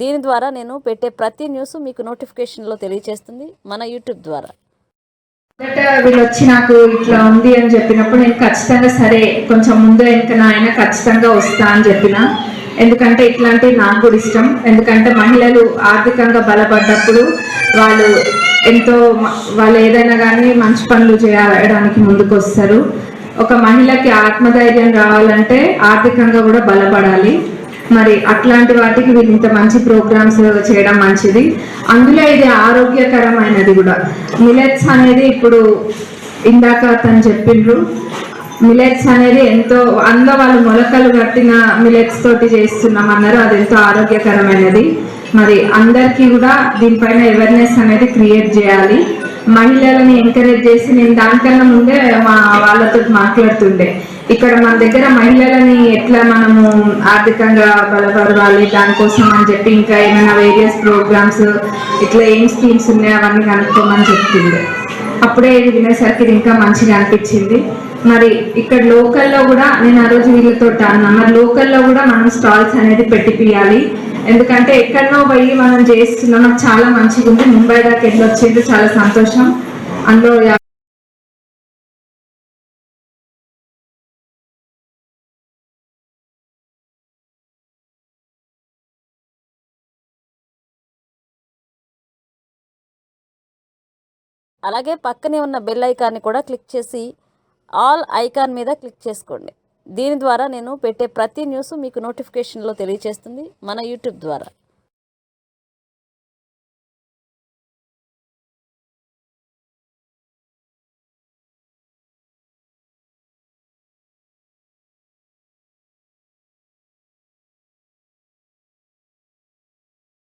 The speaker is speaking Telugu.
దీని ద్వారా నేను పెట్టే ప్రతి న్యూస్ మీకు నోటిఫికేషన్లో తెలియజేస్తుంది మన యూట్యూబ్ ద్వారా. వీళ్ళు వచ్చి నాకు ఇట్లా ఉంది అని చెప్పినప్పుడు నేను ఖచ్చితంగా సరే కొంచెం ముందు వెనుక అయినా ఖచ్చితంగా వస్తా అని చెప్పిన. ఎందుకంటే ఇట్లాంటివి నాకు కూడా ఇష్టం. ఎందుకంటే మహిళలు ఆర్థికంగా బలపడ్డప్పుడు వాళ్ళు ఎంతో వాళ్ళు ఏదైనా కానీ మంచి పనులు చేయడానికి ముందుకు వస్తారు ఒక మహిళకి ఆత్మధైర్యం రావాలంటే ఆర్థికంగా కూడా బలపడాలి. మరి అట్లాంటి వాటికి వీళ్ళు ఇంత మంచి ప్రోగ్రామ్స్ చేయడం మంచిది. అందులో ఇది ఆరోగ్యకరమైనది కూడా. మిలెట్స్ అనేది ఇప్పుడు ఇందాక తను చెప్పిండ్రు. మిలెట్స్ అనేది ఎంతో అందులో వాళ్ళు మొలకలు కట్టిన మిలెట్స్ తోటి చేస్తున్నాం అన్నారు. అది ఎంతో ఆరోగ్యకరమైనది. మరి అందరికీ కూడా దీనిపైన అవేర్నెస్ అనేది క్రియేట్ చేయాలి. మహిళలని ఎంకరేజ్ చేసి నేను దానికన్నా ముందే మా వాళ్ళతో మాట్లాడుతుండే. ఇక్కడ మన దగ్గర మహిళలని ఎట్లా మనము ఆర్థికంగా బలపరవాలి దానికోసం అని చెప్పి ఇంకా ఏమైనా వేరియస్ ప్రోగ్రామ్స్ ఇట్లా ఏం స్కీమ్స్ ఉన్నాయో? అవన్నీ కనుక్కోమని చెప్తుంది అప్పుడే ఇది వినేసరికి ఇది ఇంకా మంచిగా అనిపించింది. మరి ఇక్కడ లోకల్లో కూడా నేను ఆ రోజు వీళ్ళతో అన్నా మరి లోకల్లో కూడా మనం స్టాల్స్ అనేది పెట్టిపియాలి. ఎందుకంటే ఎక్కడనో పోయి మనం చేస్తున్నాం. నాకు చాలా మంచిగా ఉంది ముంబై దాకా వెళ్ళొచ్చింది చాలా సంతోషం. అందులో అలాగే పక్కనే ఉన్న బెల్ ఐకాన్ని కూడా క్లిక్ చేసి ఆల్ ఐకాన్ మీద క్లిక్ చేసుకోండి. దీని ద్వారా నేను పెట్టే ప్రతి న్యూస్ మీకు నోటిఫికేషన్లో తెలియచేస్తుంది మన యూట్యూబ్ ద్వారా.